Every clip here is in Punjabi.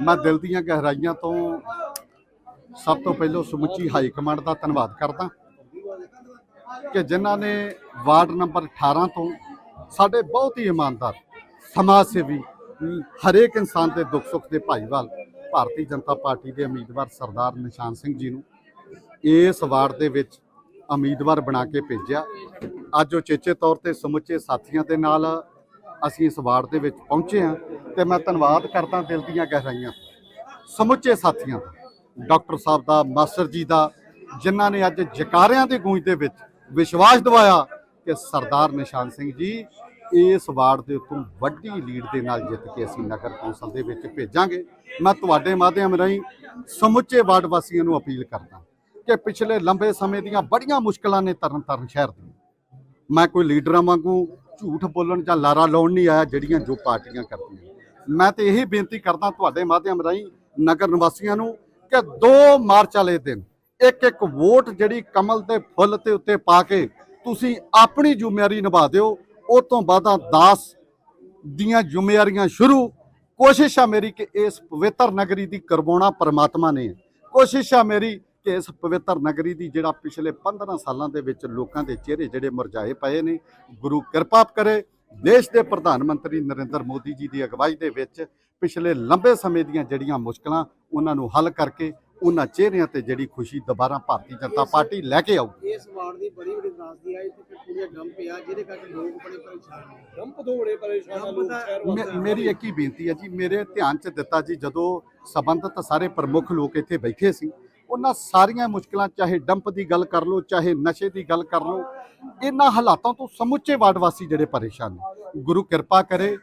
ਮੈਂ ਦਿਲ ਦੀਆਂ ਗਹਿਰਾਈਆਂ ਤੋਂ ਸਭ ਤੋਂ ਪਹਿਲਾਂ ਸਮੁੱਚੀ ਹਾਈ ਕਮਾਂਡ ਦਾ ਧੰਨਵਾਦ ਕਰਦਾ ਕਿ ਜਿਨ੍ਹਾਂ ਨੇ ਵਾਰਡ ਨੰਬਰ 18 ਤੋਂ ਸਾਡੇ ਬਹੁਤ ਹੀ ਇਮਾਨਦਾਰ ਸਮਾਜ ਸੇਵੀ, ਹਰੇਕ ਇਨਸਾਨ ਦੇ ਦੁੱਖ ਸੁੱਖ ਦੇ ਭਾਈਵਾਲ ਭਾਰਤੀ ਜਨਤਾ ਪਾਰਟੀ ਦੇ ਉਮੀਦਵਾਰ ਸਰਦਾਰ ਨਿਸ਼ਾਨ ਸਿੰਘ ਜੀ ਨੂੰ ਇਸ ਵਾਰਡ ਦੇ ਵਿੱਚ ਉਮੀਦਵਾਰ ਬਣਾ ਕੇ ਭੇਜਿਆ। ਅੱਜ ਉਹ ਚੇਚੇ ਤੌਰ ਤੇ ਸਮੁੱਚੇ ਸਾਥੀਆਂ ਦੇ ਨਾਲ ਅਸੀਂ ਇਸ ਵਾਰਡ ਦੇ ਵਿੱਚ ਪਹੁੰਚੇ ਹਾਂ ਤੇ ਮੈਂ ਧੰਨਵਾਦ ਕਰਦਾ ਦਿਲ ਦੀਆਂ ਗਹਿਰਾਈਆਂ ਸਮੁੱਚੇ ਸਾਥੀਆਂ ਦਾ, ਡਾਕਟਰ ਸਾਹਿਬ ਦਾ, ਮਾਸਟਰ ਜੀ ਦਾ, ਜਿਨ੍ਹਾਂ ਨੇ ਅੱਜ ਜਕਾਰਿਆਂ ਦੀ ਗੂੰਜ ਦੇ ਵਿੱਚ ਵਿਸ਼ਵਾਸ ਦਿਵਾਇਆ ਕਿ ਸਰਦਾਰ ਨਿਸ਼ਾਨ ਸਿੰਘ ਜੀ ਇਸ ਵਾਰਡ ਦੇ ਉੱਤੋਂ ਵੱਡੀ ਲੀਡ ਦੇ ਨਾਲ ਜਿੱਤ ਕੇ ਅਸੀਂ ਨਗਰ ਕੌਂਸਲ ਦੇ ਵਿੱਚ ਭੇਜਾਂਗੇ। ਮੈਂ ਤੁਹਾਡੇ ਮਾਧਿਅਮ ਰਾਹੀਂ ਸਮੁੱਚੇ ਵਾਰਡ ਵਾਸੀਆਂ ਨੂੰ ਅਪੀਲ ਕਰਦਾ ਕਿ ਪਿਛਲੇ ਲੰਬੇ ਸਮੇਂ ਦੀਆਂ ਬੜੀਆਂ ਮੁਸ਼ਕਲਾਂ ਨੇ ਤਰਨ ਤਾਰਨ ਸ਼ਹਿਰ ਦੀਆਂ। ਮੈਂ ਕੋਈ ਲੀਡਰਾਂ ਵਾਂਗੂ ਝੂਠ ਬੋਲਣ ਜਾਂ ਲਾਰਾ ਲਾਉਣ ਨਹੀਂ ਆਇਆ ਜਿਹੜੀਆਂ ਜੋ ਪਾਰਟੀਆਂ ਕਰਦੀਆਂ। ਮੈਂ ਤੇ ਇਹੀ ਬੇਨਤੀ ਕਰਦਾ ਤੁਹਾਡੇ ਮਾਧਿਅਮ ਰਾਹੀਂ ਨਗਰ ਨਿਵਾਸੀਆਂ ਨੂੰ ਕਿ 2 ਮਾਰਚ ਵਾਲੇ ਦਿਨ ਇੱਕ ਇੱਕ ਵੋਟ ਜਿਹੜੀ ਕਮਲ ਦੇ ਫੁੱਲ ਤੇ ਉੱਤੇ ਪਾ ਕੇ ਤੁਸੀਂ ਆਪਣੀ ਜ਼ਿੰਮੇਵਾਰੀ ਨਿਭਾ ਦਿਓ। ਉਹ ਤੋਂ ਬਾਅਦਾਂ 10 ਦੀਆਂ ਜ਼ਿੰਮੇਵਾਰੀਆਂ ਸ਼ੁਰੂ। ਕੋਸ਼ਿਸ਼ ਆ ਮੇਰੀ ਕਿ ਇਸ ਪਵਿੱਤਰ ਨਗਰੀ ਦੀ ਕਰਵਾਉਣਾ ਪਰਮਾਤਮਾ ਨੇ। ਕੋਸ਼ਿਸ਼ ਆ ਮੇਰੀ ਕਿ ਇਸ ਪਵਿੱਤਰ ਨਗਰੀ ਦੀ ਜਿਹੜਾ ਪਿਛਲੇ 15 ਸਾਲਾਂ ਦੇ ਵਿੱਚ ਲੋਕਾਂ ਦੇ ਚਿਹਰੇ ਜਿਹੜੇ ਮੁਰਝਾਏ ਪਏ ਨੇ ਗੁਰੂ ਕਿਰਪਾ ਕਰੇ। ਦੇਸ਼ ਦੇ ਪ੍ਰਧਾਨ ਮੰਤਰੀ ਨਰਿੰਦਰ ਮੋਦੀ ਜੀ ਦੀ ਅਗਵਾਈ ਦੇ ਵਿੱਚ ਪਿਛਲੇ ਲੰਬੇ ਸਮੇਂ ਦੀਆਂ ਜਿਹੜੀਆਂ ਮੁਸ਼ਕਲਾਂ ਉਹਨਾਂ ਨੂੰ ਹੱਲ ਕਰਕੇ ਉਹਨਾਂ ਚਿਹਰਿਆਂ ਤੇ ਜਿਹੜੀ ਖੁਸ਼ੀ ਦੁਬਾਰਾ ਭਾਰਤੀ ਜਨਤਾ ਪਾਰਟੀ ਲੈ ਕੇ ਆਊਗੀ ਇਸ ਵਾਰਡ ਦੀ ਬੜੀ ਬੜੀ ਤਰਾਸਦੀ ਆ ਇੱਥੇ ਫਿਰ ਪੂਰੀਆਂ ਡੰਪ ਆ ਜਿਹਦੇ ਕਰਕੇ ਲੋਕ ਬੜੇ ਪਰੇਸ਼ਾਨ ਨੇ। ਤੋਂ ਬੜੇ ਪਰੇਸ਼ਾਨ ਆ ਲੋਕ ਸ਼ਹਿਰ ਮੇਰੀ ਇੱਕ ਹੀ ਬੇਨਤੀ ਹੈ ਜੀ ਮੇਰੇ ਧਿਆਨ 'ਚ ਦਿੱਤਾ ਜੀ ਜਦੋਂ ਸਬੰਧਤ ਸਾਰੇ ਪ੍ਰਮੁੱਖ ਲੋਕ ਇੱਥੇ ਬੈਠੇ ਸੀ ਉਹਨਾਂ ਸਾਰੀਆਂ ਮੁਸ਼ਕਲਾਂ, ਚਾਹੇ ਡੰਪ ਦੀ ਗੱਲ ਕਰ ਲਓ, ਚਾਹੇ ਨਸ਼ੇ ਦੀ ਗੱਲ ਕਰ ਲਓ, ਇਹਨਾਂ ਹਾਲਾਤਾਂ ਤੋਂ ਸਮੁੱਚੇ ਵਾਰਡ ਵਾਸੀ ਜਿਹੜੇ ਪਰੇਸ਼ਾਨ ਨੇ। ਗੁਰੂ ਕਿਰਪਾ ਕਰੇ,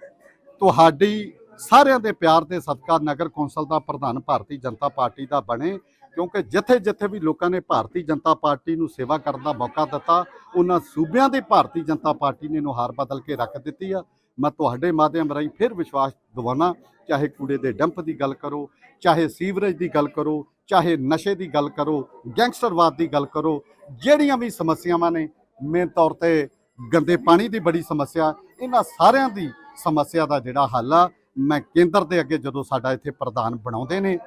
ਤੁਹਾਡੀ ਸਾਰਿਆਂ ਦੇ ਪਿਆਰ ਤੇ ਸਦਕਾ ਨਗਰ ਕੌਂਸਲ ਦਾ ਪ੍ਰਧਾਨ ਭਾਰਤੀ ਜਨਤਾ ਪਾਰਟੀ ਦਾ ਬਣੇ, ਕਿਉਂਕਿ ਜਿੱਥੇ ਜਿੱਥੇ ਵੀ ਲੋਕਾਂ ਨੇ ਭਾਰਤੀ ਜਨਤਾ ਪਾਰਟੀ ਨੂੰ ਸੇਵਾ ਕਰਨ ਦਾ ਮੌਕਾ ਦਿੱਤਾ, ਉਹਨਾਂ ਸੂਬਿਆਂ ਦੀ ਭਾਰਤੀ ਜਨਤਾ ਪਾਰਟੀ ਨੇ ਇਹਨੂੰ ਹਾਰ ਬਦਲ ਕੇ ਰੱਖ ਦਿੱਤੀ ਆ। ਮੈਂ ਤੁਹਾਡੇ ਮਾਧਿਅਮ ਰਾਹੀਂ ਫਿਰ ਵਿਸ਼ਵਾਸ ਦਿਵਾਉਣਾ, ਚਾਹੇ ਕੂੜੇ ਦੇ ਡੰਪ ਦੀ ਗੱਲ ਕਰੋ, ਚਾਹੇ ਸੀਵਰੇਜ ਦੀ ਗੱਲ ਕਰੋ ਚਾਹੇ ਨਸ਼ੇ ਦੀ ਗੱਲ ਕਰੋ, ਗੈਂਗਸਟਰਵਾਦ ਦੀ ਗੱਲ ਕਰੋ, ਜਿਹੜੀਆਂ ਵੀ ਸਮੱਸਿਆਵਾਂ ਨੇ ਮੇਨ ਤੌਰ ਤੇ ਗੰਦੇ ਪਾਣੀ ਦੀ ਬੜੀ ਸਮੱਸਿਆ, ਇਹਨਾਂ ਸਾਰਿਆਂ ਦੀ ਸਮੱਸਿਆ ਦਾ ਜਿਹੜਾ ਹੱਲ ਆ, ਮੈਂ ਕੇਂਦਰ ਦੇ ਅੱਗੇ ਜਦੋਂ ਸਾਡਾ ਇੱਥੇ ਪ੍ਰਧਾਨ ਬਣਾਉਂਦੇ ਨੇ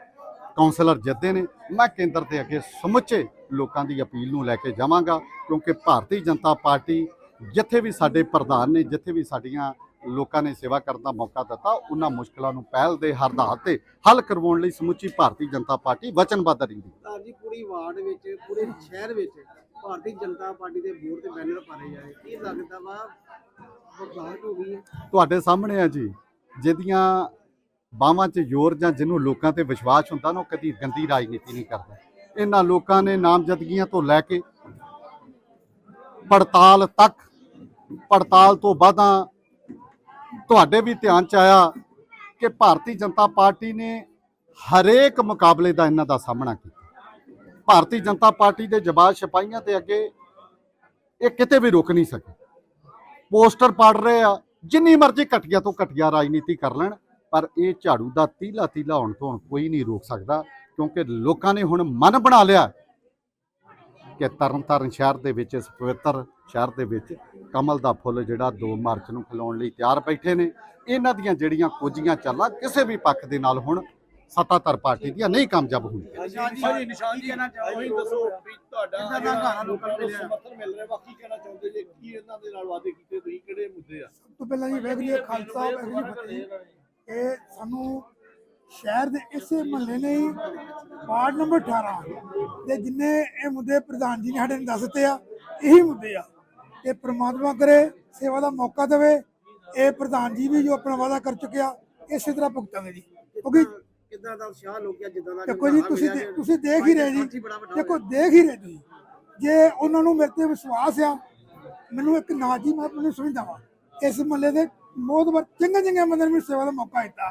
ਕਾਉਂਸਲਰ ਜਿੱਤਦੇ ਨੇ, ਮੈਂ ਕੇਂਦਰ ਦੇ ਅੱਗੇ ਸਮੁੱਚੇ ਲੋਕਾਂ ਦੀ ਅਪੀਲ ਨੂੰ ਲੈ ਕੇ ਜਾਵਾਂਗਾ, ਕਿਉਂਕਿ ਭਾਰਤੀ ਜਨਤਾ ਪਾਰਟੀ ਜਿੱਥੇ ਵੀ ਸਾਡੇ ਪ੍ਰਧਾਨ ਨੇ, ਜਿੱਥੇ ਵੀ ਸਾਡੀਆਂ ਲੋਕਾਂ ਨੇ ਸੇਵਾ ਕਰਨ ਦਾ ਮੌਕਾ ਦਿੱਤਾ ਉਹਨਾਂ ਮੁਸ਼ਕਲਾਂ ਨੂੰ ਪਹਿਲ ਦੇ ਹਰਦਾਰ ਤੇ ਹੱਲ ਕਰਵਾਉਣ ਲਈ ਸਮੁੱਚੀ ਭਾਰਤੀ ਜਨਤਾ ਪਾਰਟੀ ਵਚਨਬੱਧ ਰਹਿੰਦੀ ਤਾਂ ਜੀ ਪੂਰੀ ਵਾਰਡ ਵਿੱਚ ਪੂਰੇ ਸ਼ਹਿਰ ਵਿੱਚ ਭਾਰਤੀ ਜਨਤਾ ਪਾਰਟੀ ਦੇ ਬੋਰਡ ਤੇ ਬੈਨਰ ਪਾਰੇ ਜਾਏ ਕੀ ਲੱਗਦਾ ਵਾ ਬਰਦਾਸ਼ਤ ਹੋ ਗਈ ਹੈ? ਤੁਹਾਡੇ ਸਾਹਮਣੇ ਆ ਜੀ ਜਿਹਦੀਆਂ ਬਾਹਾਂ 'ਚ ਜ਼ੋਰ ਜਾਂ ਜਿਹਨੂੰ ਲੋਕਾਂ ਤੇ ਵਿਸ਼ਵਾਸ ਹੁੰਦਾ ਨਾ ਉਹ ਕਦੀ ਗੰਦੀ ਰਾਜਨੀਤੀ ਨਹੀਂ ਕਰਦਾ। ਇਹਨਾਂ ਲੋਕਾਂ ਨੇ ਨਾਮਜ਼ਦਗੀਆਂ ਤੋਂ ਲੈ ਕੇ ਪੜਤਾਲ ਤੱਕ ਪੜਤਾਲ ਤੋਂ ਬਾਅਦਾਂ ਤੁਹਾਡੇ ਵੀ ਧਿਆਨ 'ਚ ਆਇਆ ਕਿ ਭਾਰਤੀ ਜਨਤਾ ਪਾਰਟੀ ਨੇ ਹਰੇਕ ਮੁਕਾਬਲੇ ਦਾ ਇਹਨਾਂ ਦਾ ਸਾਹਮਣਾ ਕੀਤਾ। ਭਾਰਤੀ ਜਨਤਾ ਪਾਰਟੀ ਦੇ ਜਵਾਬ ਸਿਪਾਹੀਆਂ ਦੇ ਅੱਗੇ ਇਹ ਕਿਤੇ ਵੀ ਰੁਕ ਨਹੀਂ ਸਕੇ। ਪੋਸਟਰ ਪੜ ਰਹੇ ਆ, ਜਿੰਨੀ ਮਰਜ਼ੀ ਘਟੀਆ ਤੋਂ ਘਟੀਆ ਰਾਜਨੀਤੀ ਕਰ ਲੈਣ, ਪਰ ਇਹ ਝਾੜੂ ਦਾ ਤੀਲਾ ਤੀਲਾ ਹੋਣ ਤੋਂ ਹੁਣ ਕੋਈ ਨਹੀਂ ਰੋਕ ਸਕਦਾ, ਕਿਉਂਕਿ ਲੋਕਾਂ ਨੇ ਹੁਣ ਮਨ ਬਣਾ ਲਿਆ ਕਿ ਤਰਨਤਾਰਨ ਸ਼ਹਿਰ ਦੇ ਵਿੱਚ ਇਸ ਪਵਿੱਤਰ ਸ਼ਹਿਰ ਦੇ ਵਿੱਚ ਕਮਲ ਦਾ ਫੁੱਲ ਜਿਹੜਾ 2 ਮਾਰਚ ਨੂੰ ਖਿਲਾਉਣ ਲਈ ਤਿਆਰ ਬੈਠੇ ਨੇ। ਇਹਨਾਂ ਦੀਆਂ ਜਿਹੜੀਆਂ ਕੋਝੀਆਂ ਚਾਲਾਂ ਕਿਸੇ ਵੀ ਪੱਖ ਦੇ ਨਾਲ ਹੁਣ ਸੱਤਾਧਰ ਪਾਰਟੀ ਦੀਆਂ ਨਹੀਂ ਕਾਮਯਾਬ ਹੋਣਗੀਆਂ। ਨਿਸ਼ਾਨ ਜੀ ਹਾਂਜੀ ਨਿਸ਼ਾਨ ਜੀ ਕਹਿਣਾ ਚਾਹੋਗੇ ਉਹੀ ਦੱਸੋ ਵੀ ਤੁਹਾਡਾ ਕਿੱਦਾਂ ਦਾ ਜਿਹੜਾ ਘਾਣਾ ਲੋਕਾਂ ਨੂੰ ਲੋਕਾਂ ਨੂੰ ਮਿਲਿਆ? ਸਮਰਥਨ ਮਿਲ ਰਿਹਾ ਬਾਕੀ ਕਹਿਣਾ ਚਾਹੁੰਦੇ ਜੇ ਕੀ ਇਹਨਾਂ ਦੇ ਨਾਲ ਵਾਅਦੇ ਕੀਤੇ ਤੁਸੀਂ ਕਿਹੜੇ ਮੁੱਦੇ ਆ? ਤੋਂ ਪਹਿਲਾਂ ਜੀ ਵਾਹਿਗੁਰੂ ਜੀ ਕਾ ਖਾਲਸਾ ਵਾਹਿਗੁਰੂ ਜੀ ਕੀ ਫਤਿਹ। ਇਹ ਸਾਨੂੰ ਸ਼ਹਿਰ ਦੇ ਇਸੇ ਮਹੱਲੇ ਨੇ ਵਾਰਡ ਨੰਬਰ 18 ਦੇ ਜਿੰਨੇ ਇਹ ਮੁੱਦੇ ਪ੍ਰਧਾਨ ਜੀ ਨੇ ਸਾਡੇ ਨੂੰ ਦੱਸ ਦਿੱਤੇ ਆ ਇਹੀ ਮੁੱਦੇ ਆ। ਤੇ ਪ੍ਰਮਾਤਮਾ ਕਰੇ ਸੇਵਾ ਦਾ ਮੌਕਾ ਦੇਵੇ। ਇਹ ਪ੍ਰਧਾਨ ਜੀ ਵੀ ਜੋ ਆਪਣਾ ਵਾਅਦਾ ਕਰ ਚੁੱਕਿਆ ਇਸੇ ਤਰ੍ਹਾਂ ਭੁਗਤਾਂਗੇ ਜੀ। ਕਿਉਂਕਿ ਕਿੱਦਾਂ ਦਾ ਉਤਸ਼ਾਹ ਲੋਕਿਆ ਜਿੱਦਾਂ ਦਾ ਦੇਖੋ ਜੀ ਤੁਸੀਂ ਤੁਸੀਂ ਦੇਖ ਹੀ ਰਹੇ ਜੀ। ਦੇਖੋ ਦੇਖ ਹੀ ਰਹੇ ਤੁਸੀਂ। ਜੇ ਉਹਨਾਂ ਨੂੰ ਮੇਰੇ ਤੇ ਵਿਸ਼ਵਾਸ ਆ ਮੈਨੂੰ ਇੱਕ ਨਾਜੀ ਮੈਂ ਆਪਣੇ ਸਮਝਦਾ ਵਾਂ ਇਸ ਮਹੱਲੇ ਦੇ ਬਹੁਤ ਵਾਰ ਚੰਗਾ ਚੰਗਾ ਬੰਦੇ ਨੇ ਸੇਵਾ ਦਾ ਮੌਕਾ ਦਿੱਤਾ।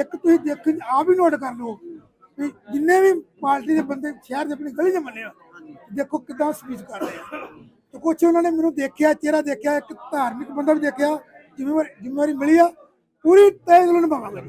ਇੱਕ ਤੁਸੀਂ ਦੇਖ ਆਪ ਹੀ ਨੋਟ ਕਰ ਲਓ ਵੀ ਜਿੰਨੇ ਵੀ ਪਾਰਟੀ ਦੇ ਬੰਦੇ ਸ਼ਹਿਰ ਦੇ ਆਪਣੀ ਗਲੀ ਦੇ ਮਹੱਲੇ ਆ ਦੇਖੋ ਕਿਦਾਂ ਸਪੀਚ ਕਰ ਰਹੇ ਆ। ਤੇ ਕੁਛ ਉਹਨਾਂ ਨੇ ਮੈਨੂੰ ਦੇਖਿਆ, ਚਿਹਰਾ ਦੇਖਿਆ, ਇੱਕ ਧਾਰਮਿਕ ਬੰਦਾ ਵੀ ਦੇਖਿਆ ਜ਼ਿੰਮੇਵਾਰੀ ਜ਼ਿੰਮੇਵਾਰੀ ਮਿਲੀ ਆ, ਪੂਰੀ ਤਹਿ ਦਿਲੋਂ ਨਿਭਾਵਾਂਗੇ।